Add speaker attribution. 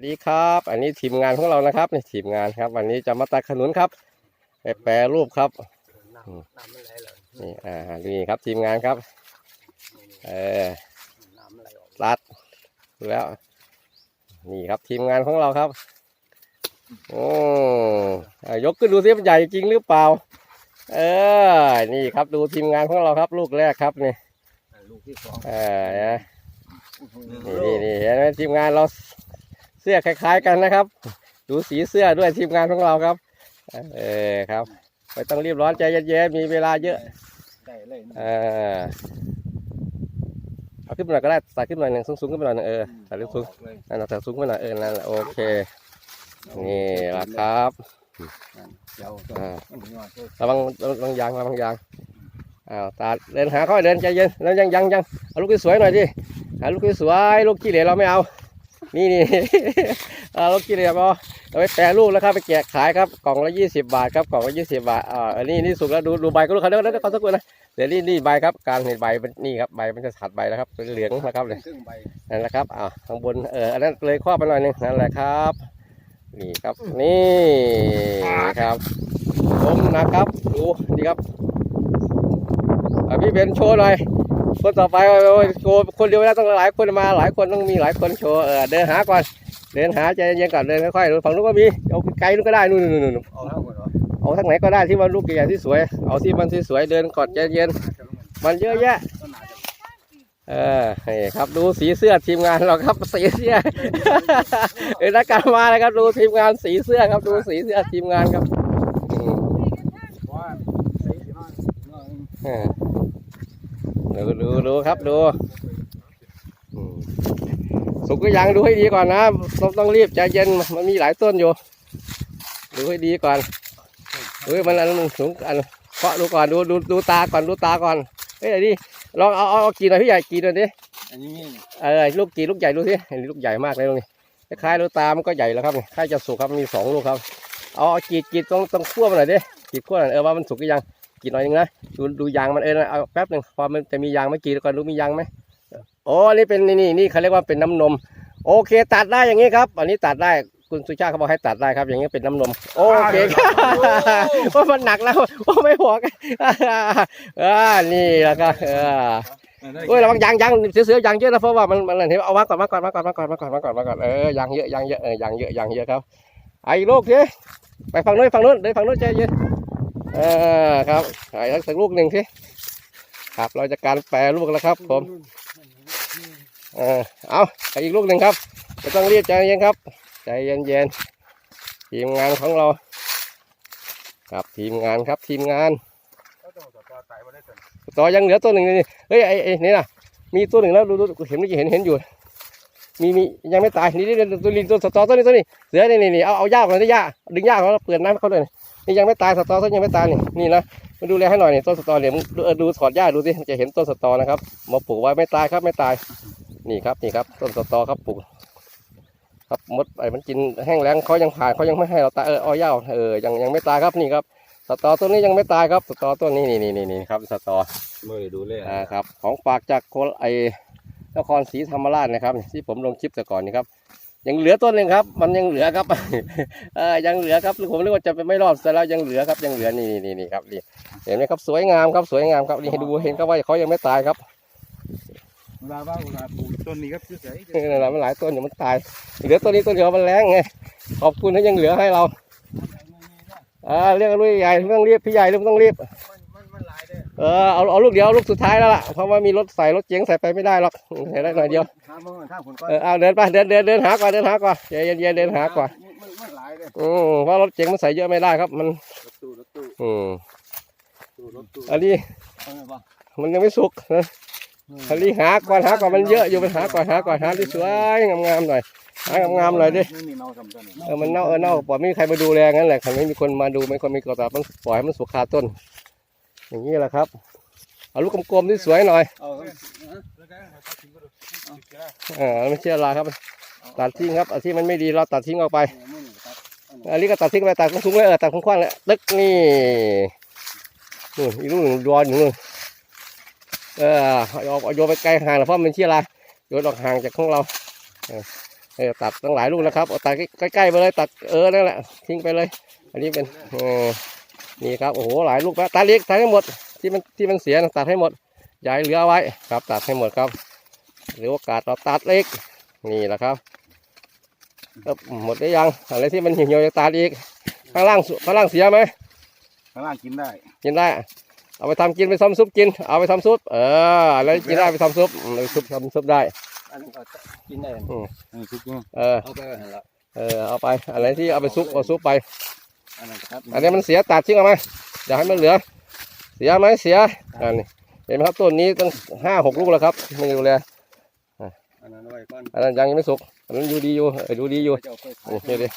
Speaker 1: สดีครับ อันนี้ทีมงานของเรานะครับนี่ทีมงานครับ วันนี้จะมาตัดขนุนครับไปแปรรูปครับ
Speaker 2: น้ำน้ำมันไหลเลย
Speaker 1: นี่อ่านี่ครับทีมงานครับเออ
Speaker 2: น้ำมันไหลออก
Speaker 1: ตัดแล้ว นี่ครับทีมงานของเราครับโอ้อ่ายกขึ้นดูซิมันใหญ่จริงหรือเปล่า เออ นี่ครับดูทีมงานของเราครับ ลูกแรกครับนี่
Speaker 2: ลูกที่สอง
Speaker 1: เออนะนี่นี่นี่เห็นไหมทีมงานเรา เสื้อคล้าย ๆ กันนะครับ ดูสีเสื้อด้วยทีมงานของเราครับ เออครับไม่ต้องรีบร้อนใจเย็นๆมีเวลาเยอะ
Speaker 2: ได้เลยนะ
Speaker 1: เออเอาขึ้นมาหน่อยก็ได้ใส่ขึ้นมาหน่อยหนึ่งสูงๆขึ้นมาหน่อยหนึ่งเออใส่ลึกสูง
Speaker 2: ออกเลย
Speaker 1: นั่นแหละใส่สูงขึ้นมาหน่อยเออนั่นแหละโอเคนี่ละครับ
Speaker 2: เจ้า
Speaker 1: อ่า
Speaker 2: มันงอตัว
Speaker 1: ระวังระวังยางระวังยางอ้าวตาเดินหาค่อยเดินใจเย็นแล้วยังยังยังเอาลูกที่สวยหน่อยดิหาลูกที่สวยลูกขี้เหร่เราไม่เอา นี่นี่เอาลูกขี้เหร่เอาเอาไปแปรรูปแล้วครับไปแจกขายครับกล่องละยี่สิบบาทครับกล่องละยี่สิบบาทอ่าอันนี้นี่สุกแล้วดูดูใบก็รู้เขาเดี๋ยวเดี๋ยวขอสักครู่นะเดี๋ยวนี่นี่ใบครับการเห็นใบมันนี่ครับใบมันจะถัดใบแล้วครับเป็นเหลืองนะครับเลยนั่นแหละครับอ่าข้างบนเอออันนั้นเลยครอบไปหน่อยนึงนั่นแหละครับ นี่ครับนี่ครับผมนะครับดูนี่ครับพี่เบนโชว์หน่อย คนต่อไปโอ้ยโชว์คนเดียวไม่ได้ต้องหลายคนมาหลายคนต้องมีหลายคนโชว์เออเดินหาก่อนเดินหาใจเย็นๆก่อนเดินค่อยๆฝั่งนู้นก็มีเอาไกลนู้นก็ได้นู่นนู่นนู่น
Speaker 2: ออกแล้วหมดเหรอ
Speaker 1: เอาทางไหนก็ได้ที่มันลูกใหญ่ที่สวย เอาที่มันที่สวยเดินกอนใจเย็นมันเยอะแยะเออครับดูสีเสื้อทีมงานเราครับสีเสื้อเออนักการมาเลยครับดูทีมงานสีเสื้อครับดูสีเสื้อทีมงานครับ ดูดูดูครับดูอืมสุกก็ยังดูให้ดีก่อนนะต้องต้องรีบใจเย็นมันมีหลายต้นอยู่ ดูให้ดีก่อนเฮ้ยมันอันมันสูงอันเคาะดูก่อนดูดูดูตาก่อนดูตาก่อนเฮ้ยไอ้นี่ลองเอาเอาเอากี่หน่อยพี่ใหญ่กี่หน่อยดิ
Speaker 2: อันนี้นี่
Speaker 1: เออลูกกี่ลูกใหญ่ดูสิเห็นลูกใหญ่มากเลยตรงนี้คล้ายๆลูกตามันก็ใหญ่แล้วครับใกล้จะสุกครับมีสองลูกครับเอาเอากรีดกรีดตรงตรงขั้วมันหน่อยดิกรีดขั้วหน่อยเออว่ามันสุกหรือยัง กรีดหน่อยนึงนะดูดูยางมันเออเอาแป๊บหนึ่งพอมันจะมียางไหม่กรีดก่อนดูมียางไหมโอ้นี่เป็นนี่นี่นี่เขาเรียกว่าเป็นน้ำนม โอเค ตัดได้อย่างนี้ครับ อันนี้ตัดได้คุณสุชาติเขาบอกให้ตัดได้ครับ อย่างนี้เป็นน้ำนม โอเคครับว่ามันหนักแล้วว่าไม่หัวกันอ่านี่แหละครับเออโอ้ยระวังยางยางเสือๆยางเยอะนะเพราะว่ามันมันเห็นเอามาก่อนมาก่อนมาก่อนมาก่อนมาก่อนมาก่อนมาก่อนเออยางเยอะยางเยอะเออยางเยอะยางเยอะครับไอ้ลูกสิไปฝั่งนู้นฝั่งนู้นเดินฝั่งนู้นใจเย็นเออครับไอ้สักลูกหนึ่งสิครับ เราจะการแปรลูกแล้วครับ ผมเออเอาไปอีกลูกหนึ่งครับไม่ต้องรีบใจเย็นครับ ใจเย็นเย็นๆทีมงานของเรา ครับทีมงานครับทีมงาน
Speaker 2: ต่อยั
Speaker 1: งเหลือตัวหนึ่งนี่เฮ้ยไอ้ไอ้นี่นะมีตัวหนึ่งแล้วดูดูเห็นเมื่อกี้เห็นเห็นอยู่ มีมียังไม่ตายนี่นี่ตัวลิงตัวตอตัวนี้ตัวนี้เสือนี่นี่เอาเอายากเลยนะยาดึงยากเขาเปิดน้ำเขาเลย นี่ยังไม่ตายสตอตัวยังไม่ตายนี่นี่นะมาดูแลให้หน่อยนี่ต้นสตอเนี่ยมึงดูเออดูถอดหญ้าดูสิจะเห็นต้นสตอนะครับมาปลูกไว้ไม่ตายครับไม่ตาย นี่ครับนี่ครับ ต้นสตอครับปลูกครับมดไอ้มันกินแห้งแล้งเขายังผ่านเขายังไม่ให้เราตายเออเอาหญ้าเออยังยังไม่ตายครับนี่ครับสตอตัวนี้ยังไม่ตายครับสตอตัวนี้นี่นี่นี่นี่ครับสตอ
Speaker 2: มือดูเลย
Speaker 1: อ่าครับ ของฝากจากโคลไอนครศรีธรรมราชนะครับ ที่ผมลงคลิปแต่ก่อนนี่ครับ ยังเหลือต้นหนึ่งครับ มันยังเหลือครับเออยังเหลือครับผมนึกว่าจะไปไม่รอดแต่แล้วยังเหลือครับยังเหลือนี่นี่นี่ครับนี่เห็นไหมครับสวยงามครับสวยงามครับนี่ให้ดูเห็นก็ว่าเขายังไม่ตายครับ
Speaker 2: เวลาว่าเวลาปลูกต้นนี้ครับชื่อเสีย
Speaker 1: นี่นั่นแหละมันหลายต้นอยู่มันตาย เหลือต้นนี้ต้นเดียวมันแรงไงขอบคุณที่ยังเหลือให้เราอ่าเรียกลูกใหญ่ไม่ต้องรีบพี่ใหญ่ไม่ต้องรีบ
Speaker 2: เอ
Speaker 1: อเอาเอาลูกเดียวลูกสุดท้ายแล้วล่ะเพราะว่ามีรถใส่รถเจ๋งใส่ไปไม่ได้หรอกใส่ได้หน่อยเดียว
Speaker 2: ทางมันทาผลก็
Speaker 1: เออเอาเดินไปเดินเดินเดินหาก่อนเดินหาก่อนเย็นเย็นเดินหาก่อน
Speaker 2: มันมันหลายเด้อ
Speaker 1: อืมเพราะรถเจ๋งมันใส่เยอะไม่ได้ครับ มัน
Speaker 2: รถตู้รถตู้
Speaker 1: อืม
Speaker 2: ตู้รถตู้
Speaker 1: อันนี้
Speaker 2: เอาไงบ้าง
Speaker 1: มันยังไม่สุกนะอันนี้หาก่อนหาก่อนมันเยอะอยู่มันหาก่อนหาก่อนหาที่สวยงามๆหน่อยหางามๆหน่อยดิ
Speaker 2: ไม่มีเนาสำคัญ
Speaker 1: เออมันเน่าเออเน่าปล่อยไม่มีใครมาดูแลงั้นแหละคันไม่มีคนมาดูไม่คนมีกระตับมันปล่อยให้มันสุกคาต้น อย่างนี้แหละครับ เอาลูกกลมๆที่สวยหน่อย
Speaker 2: เอา
Speaker 1: เออไม่เชื่อราครับ ตัดทิ้งครับเอาที่มันไม่ดีเราตัดทิ้งออกไป อันนี้ก็ตัดทิ้งไปตัดทุ่งๆเลยเออตัดคุ้งๆเลยตึกนี่นู่นอีกลูกหนึ่งรอนอยู่นู่นเออเอาเอาโยนไปไกลห่างนะเพราะมันเชี่ยราโยนออกห่างจากของเราเออเออตัดตั้งหลายลูกแล้วครับเอาตัดใกล้ๆไปเลยตัดเออนั่นแหละทิ้งไปเลย อันนี้เป็นเออ นี่ครับโอ้โหหลายลูกแล้วตัดเล็กตัดให้หมดที่มันที่มันเสียนะตัดให้หมดอย่าให้เหลือเอาไว้ครับตัดให้หมดครับหรือโอกาสเราตัดเล็กนี่แหละครับครับหมดได้ยังอะไรที่มันเหี่ยวๆจะตัดอีกข้างล่างสุข้างล่างเสียไหม
Speaker 2: ข้างล่างกินได้
Speaker 1: กินได้ เอาไปทำกินไปทำซุปกิน เอาไปทำซุป เอออะไรกินได้ไปทำซุปอืมเอาไปซุปทำซุปได้
Speaker 3: อันนั้นก็กินได้
Speaker 2: อันนี้ทุกอย่าง
Speaker 1: เออ
Speaker 3: เอาไปหั่นละ
Speaker 1: เออเอาไปอะไรที่เอาไปซุปเอาซุปไป
Speaker 3: อันนั้นครับ
Speaker 1: อันนี้มันเสียตัดทิ้งเอาไหมอย่าให้มันเหลือ เสียไหมเสียอันนี้เห็นไหมครับต้นนี้ตั้งห้าหกลูกแล้วครับไม่ดูแล
Speaker 3: อันนั้นเอาไว้ก่อน
Speaker 1: อันนั้นยังไม่สุกอันนั้นดูดีอยู่เออดูดีอยู่
Speaker 3: จะเอาไปขาย
Speaker 1: โอเคดิ